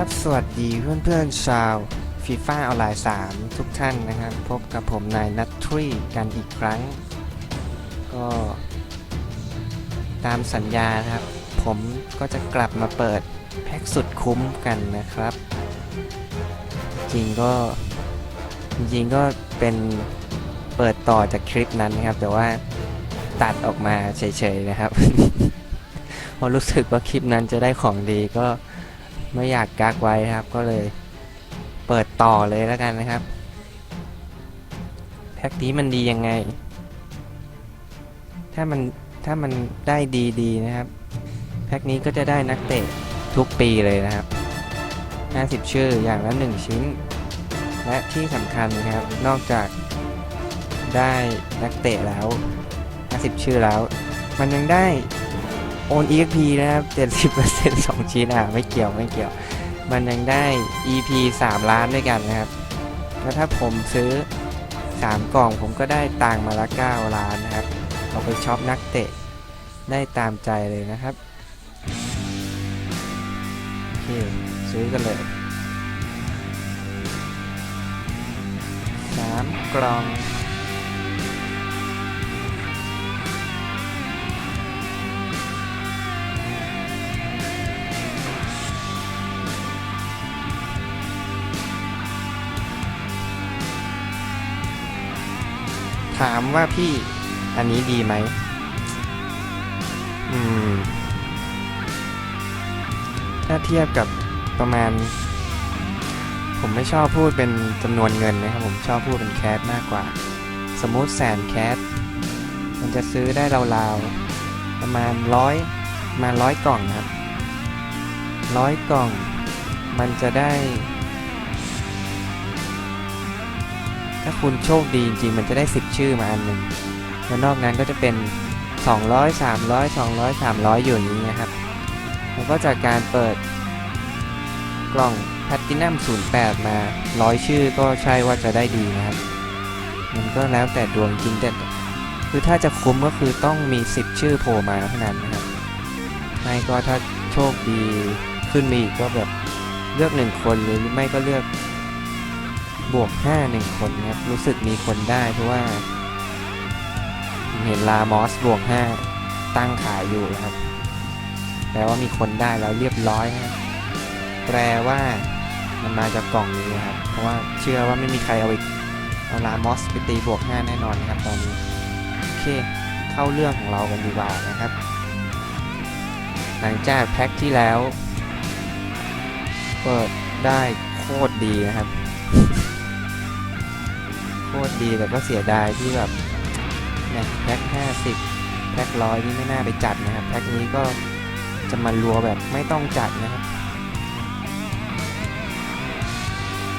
ครับสวัสดีเพื่อนๆชาวฟีฟ่าออนไลน์ 3 ทุกท่านนะครับ พบกับผมนายนัททรีกันอีกครั้ง ก็ตามสัญญาครับ ผมก็จะกลับมาเปิดแพ็กสุดคุ้มกันนะครับ จริงก็จริงก็เป็นเปิดต่อจากคลิปนั้นนะครับ แต่ว่าตัดออกมาเฉยๆนะครับเพราะรู้สึกว่าคลิปนั้นจะได้ของดีก็ ไม่อยากกักไว้ครับ ก็เลยเปิดต่อเลยแล้วกันนะครับ แพ็กนี้มันดียังไง ถ้ามันถ้ามันได้ดีดีๆนะครับ แพ็กนี้ก็จะได้นักเตะทุกปีเลยนะครับ 50 ชื่ออย่างละ 1 ชิ้น และที่สำคัญนะครับ นอกจากได้นักเตะแล้ว 50 ชื่อแล้ว มันยังได้ โอน EXP นะครับ 70% 2 ชิ้นอะไม่เกี่ยวไม่เกี่ยว มันยังได้ EP 3 ล้านด้วยกันนะครับแล้วถ้าผมซื้อ 3 กล่องผมก็ได้ตังค์มาละ 9 ล้านนะครับ เอาไปช็อปนักเตะ ได้ตามใจเลยนะครับ โอเค ซื้อกันเลย 3 กล่อง ถามว่าพี่อันนี้ดีไหมอืม ถ้าเทียบกับประมาณ ผมไม่ชอบพูดเป็นจำนวนเงินนะครับ ผมชอบพูดเป็นแคสมากกว่า สมมุติแสนแคสมันจะซื้อได้ราวๆ ประมาณร้อยมาร้อยกล่องครับร้อยกล่อง มันจะได้ ถ้าคุณโชคดีจริงๆ มันจะได้ 10 ชื่อมาอันหนึ่งแล้วนอกนั้นก็จะเป็น 200 300 200 300 อยู่อย่างนี้นะครับ แล้วก็จากการเปิดกล่องแพตตินัม08 มา 100 ชื่อก็ใช่ว่าจะได้ดีนะครับ มันก็แล้วแต่ดวงจริงแต่คือถ้าจะคุ้มก็คือต้องมี 10 ชื่อโผล่มาเท่านั้นนะครับ ไม่ก็ถ้าโชคดีขึ้นมาอีกก็แบบเลือกหนึ่งคนหรือไม่ก็เลือก บวก5 1 คนนะครับ รู้สึกมีคนได้เพราะว่า เห็นลามอสบวก 5 ตั้งขายอยู่นะครับ แปลว่ามีคนได้แล้วเรียบร้อยนะครับแปลว่ามันมาจากกล่องนี้นะครับ เพราะว่าเชื่อว่าไม่มีใครเอาอีกเอาลามอสไปตีบวก 5 แน่นอนนะครับตอนนี้ โอเค เข้าเรื่องของเรากันดีกว่านะครับ หลังจากแพ็คที่แล้ว เปิดได้โคตรดีนะครับ ตรดีแต่ก็เสียดายที่แบบนี่ยแพ็ค50 แพ็คร้อยนี่ไม่น่าไปจัดนะครับ แพ็คนี้ก็จะมารัวแบบไม่ต้องจัดนะครับ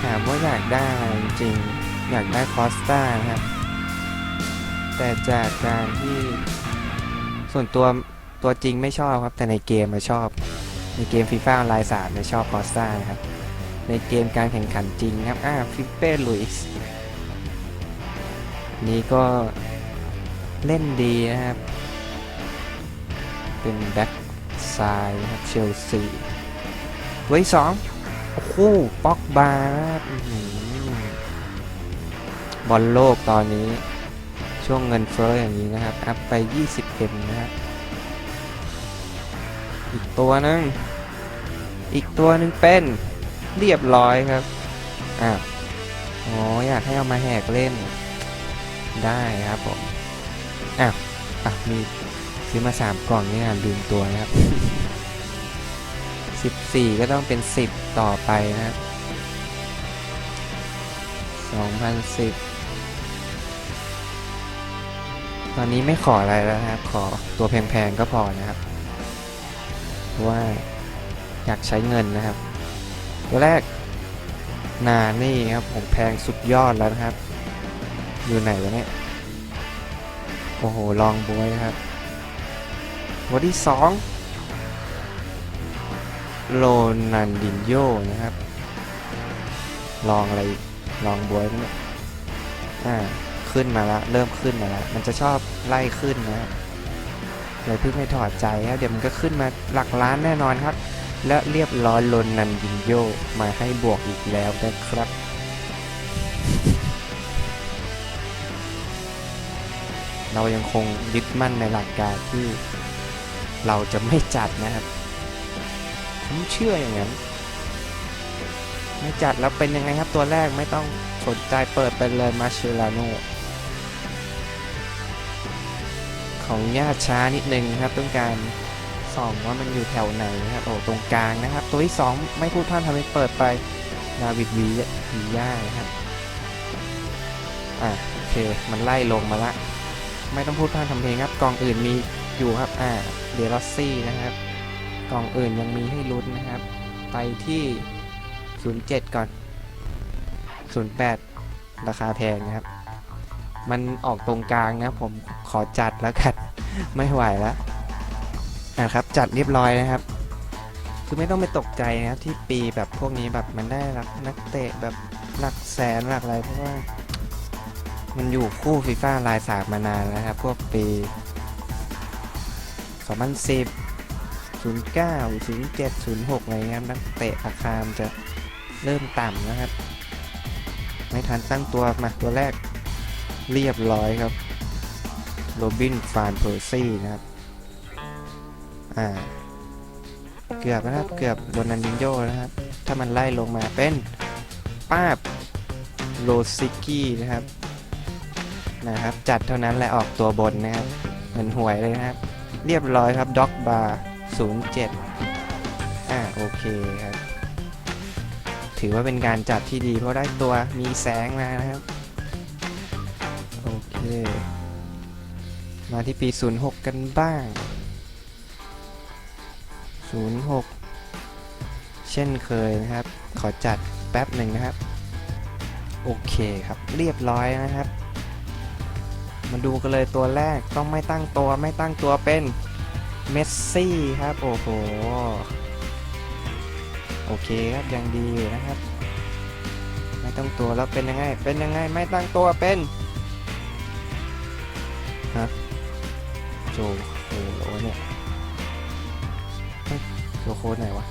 ถามว่าอยากได้จริงอยากได้คอสตานะครับ แต่จากการที่ส่วนตัวตัวจริงไม่ชอบครับ แต่ในเกมมาชอบ ในเกมฟีฟ่าออนไลน์3เนี่ยชอบคอสตานะครับ ในเกมการแข่งขันจริงครับ อ่าฟิเป้ลุยส์ นี่ก็เล่นดีนะครับ เป็นแบ็กซ้ายนะครับเชลซีไว้สองโอ้โหป็อกบาร์นะครับอลโลกตอนนี้ช่วงเงินเฟ้ออย่างนี้นะครับ อัพไป 20เ็มนะครับอีกตัวนึง อีกตัวนึงเป็นเรียบร้อยครับ อ้าว อ๋อ อยากให้เอามาแหกเล่น ได้ครับผมอ้าวอะมีซื้อมาสามกล่องนี่นะลืมตัวนะครับสิบสี่ก็ต้องเป็นสิบต่อไปนะครับสองพันสิบตอนนี้ไม่ขออะไรแล้วนะครับ ขอตัวแพงๆก็พอนะครับเพราะว่าอยากใช้เงินนะครับ ตัวแรกนานี่ครับผมแพงสุดยอดแล้วนะครับ อยู่ไหนวะเนี่ย โอ้โห ลองบวยครับตัวที่สองโรนันดินโยนะครับ ลองอะไร ลองบวยเนี่ยอ่า ขึ้นมาแล้วเริ่มขึ้นมาแล้วมันจะชอบไล่ขึ้นนะครับเลยเพิ่งไม่ถอดใจครับ เดี๋ยวมันก็ขึ้นมาหลักล้านแน่นอนครับ และเรียบร้อยลนนันยินโยมาให้บวกอีกแล้วนะครับ เรายังคงยึดมั่นในหลักการที่เราจะไม่จัดนะครับ ผมเชื่ออย่างนั้น ไม่จัดแล้วเป็นยังไงครับตัวแรกไม่ต้องสนใจเปิดไปเลยมาเชลาโนของญาตช้านิดนึงครับ ต้องการส่องว่ามันอยู่แถวไหนนะครับโอ้ตรงกลางนะครับ ตัวที่สองไม่พูดพร่ำทำเป็นเปิดไปดาวิดวีวีย่านะครับอะโอเค มันไล่ลงมาละ ไม่ต้องพูดพร่ำทำเพลงครับกองอื่นมีอยู่ครับอ่าเดลซี่นะครับ กล่องอื่นยังมีให้ลุ้นนะครับ ไปที่ 07 ก่อน 08 ราคาแพงนะครับ มันออกตรงกลางนะผมขอจัดแล้วกันไม่ไหวแล้วนะครับจัดเรียบร้อยนะครับ คือไม่ต้องไปตกใจนะครับที่ปีแบบพวกนี้แบบมันได้รับนักเตะแบบหลักแสนหลักอะไรเพราะว่า มันอยู่คู่ฟีฟ่าลายสากมานานแล้วครับ พวกปี 2010 09 07 06 อะไรเงี้ยนักเตะราคามจะเริ่มต่ำนะครับ ไม่ทันตั้งตัวมาตัวแรกเรียบร้อยครับ โรบิน ฟานเพอร์ซี่นะครับ อ่า เกือบนะครับ เกือบโดนันดินโยนะครับ ถ้ามันไล่ลงมาเป็นป้าบโรซิกี้นะครับ นะครับ จัดเท่านั้นแหละออกตัวบนนะครับ เหมือนหวยเลยนะครับ เรียบร้อยครับด็อกบาร์07 อ่าโอเคครับ ถือว่าเป็นการจัดที่ดี เพราะได้ตัวมีแสงมานะครับ โอเค มาที่ปี 06 กันบ้าง 06 เช่นเคยนะครับ ขอจัดแป๊บหนึ่งนะครับ โอเคครับ เรียบร้อยนะครับ มาดูกันเลยตัวแรกต้องไม่ตั้งตัวไม่ตั้งตัวเป็นเมสซี่ครับ โอ้โห โอเคครับยังดีอยู่นะครับ ไม่ตั้งตัวแล้วเป็นยังไง เป็นยังไงไม่ตั้งตัวเป็นฮะโจโหเนี่ยโจโค้ดไหนวะ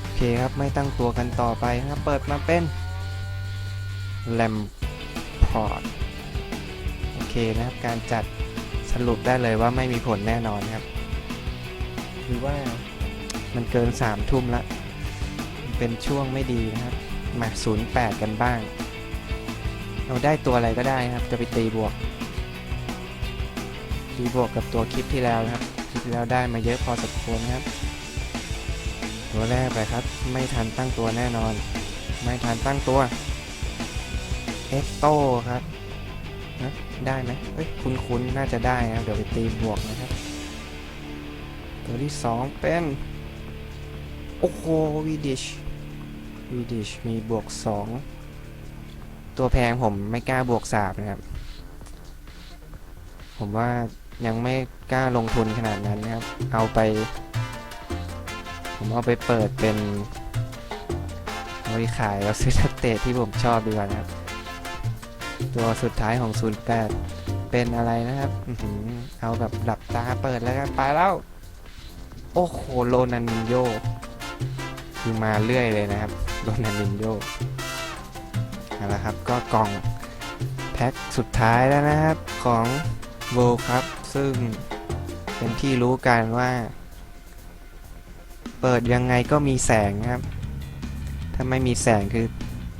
โอเคครับไม่ตั้งตัวกันต่อไปครับ เปิดมาเป็นแลมพอร์ต เคนะครับ การจัดสรุปได้เลยว่าไม่มีผลแน่นอนครับหรือว่ามันเกินสามทุ่มละ เป็นช่วงไม่ดีนะครับ มาศูนย์แปดกันบ้าง เราได้ตัวอะไรก็ได้นะครับ จะไปตีบวก ตีบวกกับตัวคลิปที่แล้วนะครับ คลิปที่แล้วได้มาเยอะพอสมควรครับ ตัวแรกไปครับ ไม่ทันตั้งตัวแน่นอน ไม่ทันตั้งตัว เอ็กโตครับ ได้ไหมเอ้ยคุ้นๆน่าจะได้นะครับเดี๋ยวไปตีบวกนะครับ ตัวที่สองเป็น โอ้โหวีดิชวีดิชมีบวกสองตัวแพงผมไม่กล้าบวกสามนะครับ ผมว่ายังไม่กล้าลงทุนขนาดนั้นนะครับ เอาไป ผมเอาไปเปิดเป็นเอาไปขายแล้วซื้อนักเตะที่ผมชอบดีกว่านะครับ ตัวสุดท้ายของ 08 เป็นอะไรนะครับอเอาแบบหลับตาเปิดแล้วกันไปแล้ว โอ้โหโรนันินโยคือมาเรื่อยเลยนะครับโรนันินโยเอาละครับก็กล่องแพ็คสุดท้ายแล้วนะครับของโวครับซึ่งเป็นที่รู้กันว่า เปิดยังไงก็มีแสงครับ ถ้าไม่มีแสงคือ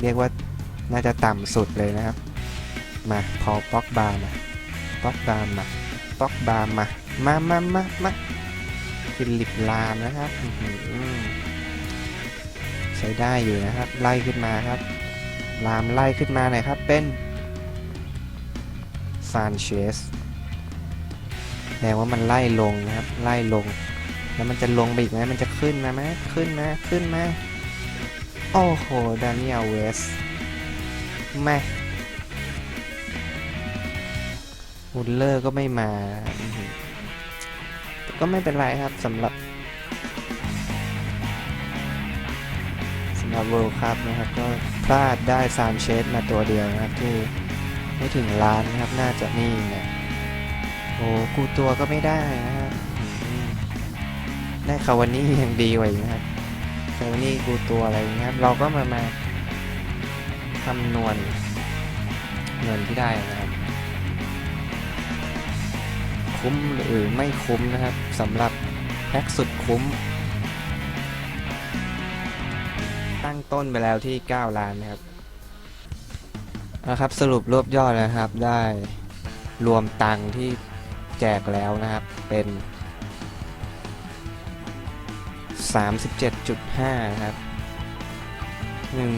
เรียกว่าน่าจะต่ำสุดเลยนะครับ มาพอป๊อกบามาป๊อกบามาป๊อกบามามามามามาฟิลิปลามนะครับใช้ได้อยู่นะครับ ไล่ขึ้นมาครับ ลามไล่ขึ้นมาหน่อยครับ เป็นซานเชสแปลว่ามันไล่ลงนะครับ ไล่ลง แล้วมันจะลงไปอีกไหมมันจะขึ้นไหมขึ้นมขึ้นไหมโอ้โห ดานิเอลเวสแม่ มุลเลอร์ก็ไม่มา ก็ไม่เป็นไรครับสำหรับสำหรับ World Cup นะครับ ก็พลาดได้ซานเชสมาตัวเดียวนะครับที่ไม่ถึงล้านนะครับ น่าจะนี่นะโอ้กูตัวก็ไม่ได้นะครับได้คาวานี่ยังดีกว่านะครับคาวานี่กูตัวอะไรอย่างเงี้ยครับ เราก็มามาคำนวณเงินที่ได้นะครับ คุ้มหรือไม่คุ้มนะครับสำหรับแพ็กสุดคุ้ม ตั้งต้นไปแล้วที่ 9 ล้านนะครับนะครับสรุปรวบยอดนะครับได้รวมตังที่แจกแล้วนะครับเป็น 37.5 ครับหนึ่ง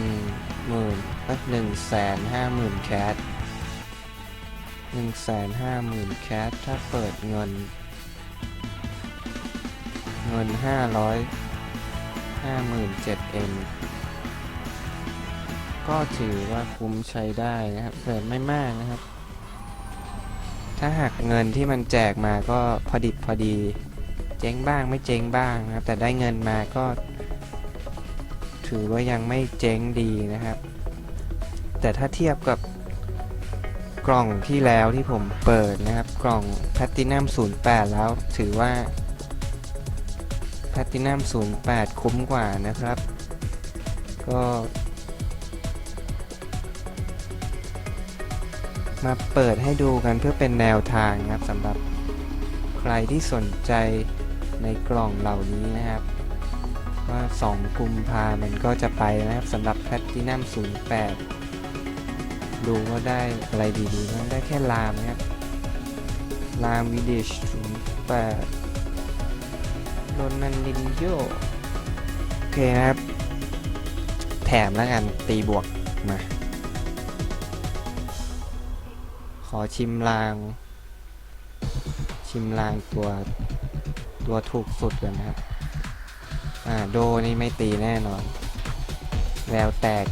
หมื่นหนึ่งแสนห้าหมื่นแคทหนึ่งแส นห้าหมื่นแคทถ้าเปิดเงิน เงินห้าร้อยห้าหมื่นเจ็ดเอ็มก็ถือว่าคุ้มใช้ได้นะครับแต่ไม่มากนะครับ ถ้าหากเงินที่มันแจกมาก็พอดิบพอดี เจ๊งบ้างไม่เจ๊งบ้างนะครับ แต่ได้เงินมาก็ ถือว่ายังไม่เจ๊งดีนะครับ แต่ถ้าเทียบกับ กล่องที่แล้วที่ผมเปิดนะครับ กล่องแพตตินัม08 แล้วถือว่าแพตตินัม08 คุ้มกว่านะครับ ก็มาเปิดให้ดูกันเพื่อเป็นแนวทางนะครับสำหรับใครที่สนใจในกล่องเหล่านี้นะครับ ว่า 2 กุมภามันก็จะไปนะครับสำหรับแพตตินัม08 ดูว่าได้อะไรดีๆมันได้แค่ลามนะครับลามวิดิช08โรนันดินโยโอเคนะครับ แถมแล้วกันตีบวกมา ขอชิมลาง ชิมลางตัวตัวถูกสุดกันนะครับ อ่า โดนี่ไม่ตีแน่นอน แววแตก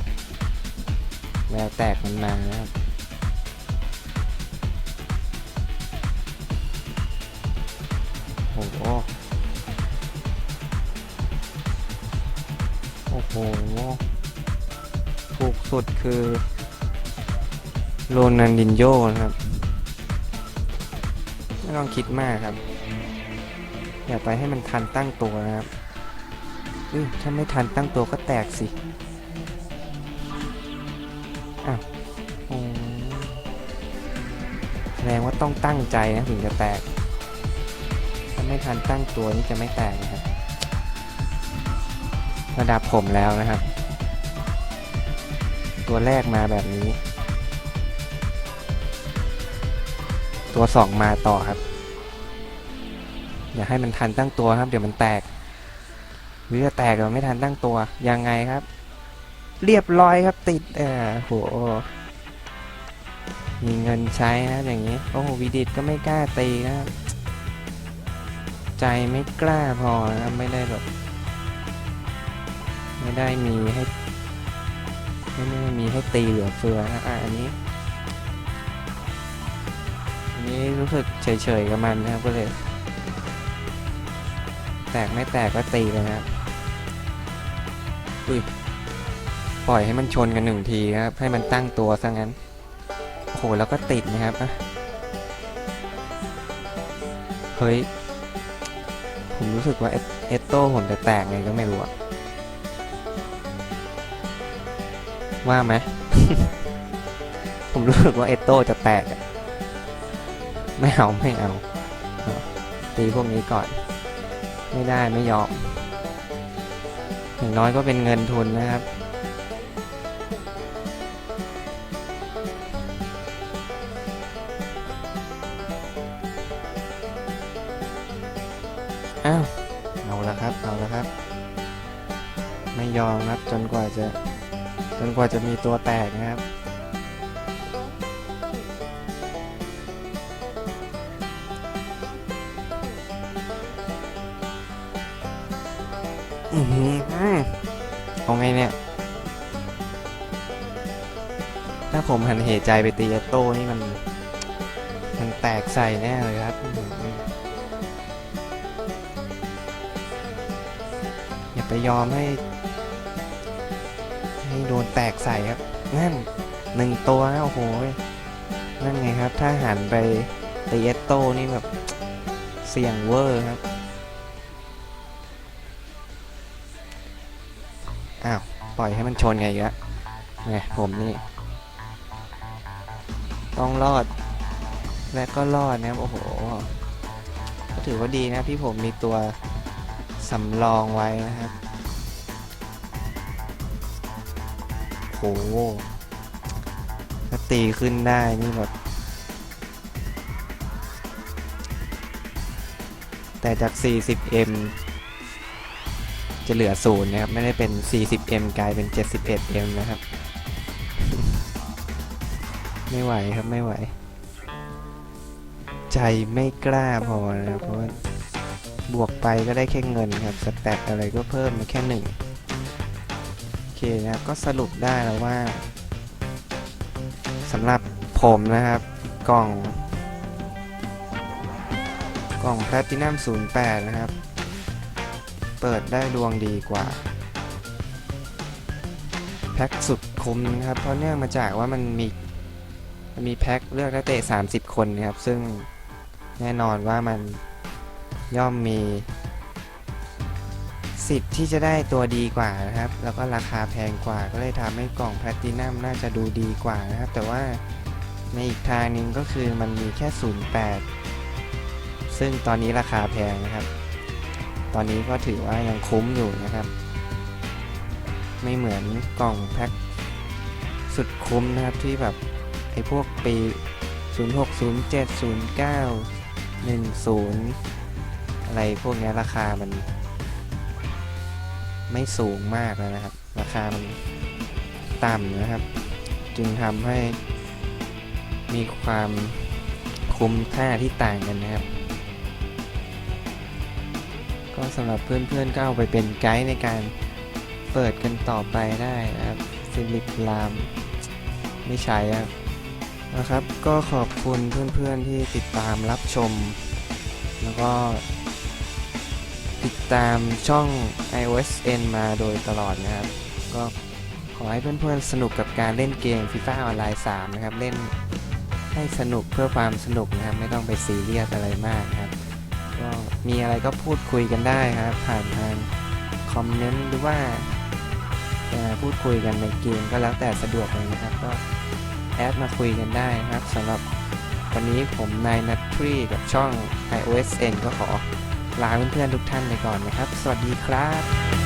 แววแตกมันมานะครับโอ้โหโอ้โหถูกสุดคือโรนันดินโยนะครับ ไม่ต้องคิดมากครับ อย่าไปให้มันทันตั้งตัวนะครับอือถ้าไม่ทันตั้งตัวก็แตกสิ ดงว่าต้องตั้งใจนะถึงจะแตก ถ้าไม่ทันตั้งตัวนี่จะไม่แตกนะครับ ระดับผมแล้วนะครับ ตัวแรกมาแบบนี้ ตัวสองมาต่อครับ อย่าให้มันทันตั้งตัวครับ เดี๋ยวมันแตกหรือจะแตกเราไม่ทันตั้งตัวยังไงครับ เรียบร้อยครับติดเออโห มีเงินใช้นะอย่างนี้ โอ้โหวิดิตก็ไม่กล้าตีนะครับ ใจไม่กล้าพอนะครับไม่ได้แบบ ไม่ได้มีให้ไม่ได้มีให้ตีเหลือเฟือนะอะอันนี้อันนี้รู้สึกเฉยๆกับมันนะครับก็เลย แตกไม่แตกก็ตีเลยนะครับอุ้ยปล่อยให้มันชนกันหนึ่งทีครับ ให้มันตั้งตัวซะงั้น หแล้วก็ติดนะครับเฮ้ย ผมรู้สึกว่าเอเอตโต้ผมจะแตกไงก็ไม่รู้อะว่าไหม ผมรู้สึกว่าเอตโต้จะแตกอะไม่เอาไม่เอาตีพวกนี้ก่อน ไม่ได้ไม่ยอมอย่างน้อยก็เป็นเงินทุนนะครับ ว่าจะมีตัวแตกนะครับ อือหือเอาไงเนี่ย ถ้าผมหันเหใจไปตีโต้นี่มัน มันแตกใส่แน่เลยครับอย่าไปยอมให้ ดนแตกใส่ครับ นั่นหนึ่งตัวนะโอ้โหนั่นไงครับ ถ้าหันไปตีเอสโต้นี่แบบเสี่ยงเวอร์ครับ อ้าว ปล่อยให้มันชนไงอีกแล้วไงผมนี่ ต้องรอด และก็รอดนะครับ โอ้โห ก็ถือว่าดีนะพี่ผมมีตัวสำรองไว้นะครับ หถ้าตีขึ้นได้นี่แบบ แต่จาก 40m จะเหลือศูนย์นะครับ ไม่ได้เป็น 40m กลายเป็น 71m นะครับ ไม่ไหวครับไม่ไหว ใจไม่กล้าพอนะครับเพราะบวกไปก็ได้แค่เงินครับ สแตทอะไรก็เพิ่มมาแค่หนึ่ง นะครับ ก็สรุปได้แล้วว่าสำหรับผมนะครับ กล่อง กล่องแพลตินัม08 นะครับ เปิดได้ดวงดีกว่า แพ็กสุดคุ้มนะครับ เพราะเนื่องมาจากว่ามันมีมันมีแพ็กเลือกนักเตะ 30 คนนะครับ ซึ่งแน่นอนว่ามันย่อมมี สิทธิ์ที่จะได้ตัวดีกว่านะครับ แล้วก็ราคาแพงกว่าก็เลยทำให้กล่องแพลตินัมน่าจะดูดีกว่านะครับ แต่ว่าในอีกทางหนึงก็คือมันมีแค่ 08 ซึ่งตอนนี้ราคาแพงนะครับ ตอนนี้ก็ถือว่ายังคุ้มอยู่นะครับ ไม่เหมือนกล่องแพ็คสุดคุ้มนะครับที่แบบไอ้พวกปี 06 07 09 10 อะไรพวกนี้ราคามัน ไม่สูงมากนะครับ ราคามันต่ำนะครับ จึงทำให้มีความคุ้มค่าที่ต่างกันนะครับ ก็สำหรับเพื่อนๆก็เอาไปเป็นไกด์ในการเปิดกันต่อไปได้นะครับฟิลิปลามไม่ใช้ครับนะครับ ก็ขอบคุณเพื่อนๆที่ติดตามรับชม แล้วก็ ติดตามช่อง iOSN มาโดยตลอดนะครับ ก็ขอให้เพื่อนๆสนุกกับการเล่นเกม FIFA ออนไลน์ 3 นะครับ เล่นให้สนุกเพื่อความสนุกนะครับ ไม่ต้องไปซีเรียสอะไรมากครับ ก็มีอะไรก็พูดคุยกันได้ครับ ผ่านทางคอมเมนต์หรือว่าจะพูดคุยกันในเกมก็แล้วแต่สะดวกเลยนะครับ ก็แอดมาคุยกันได้นะครับสำหรับวันนี้ผมนายนัททรีกับช่อง iOSN ก็ขอ ลาเพื่อนๆทุกท่านไปก่อนนะครับ สวัสดีครับ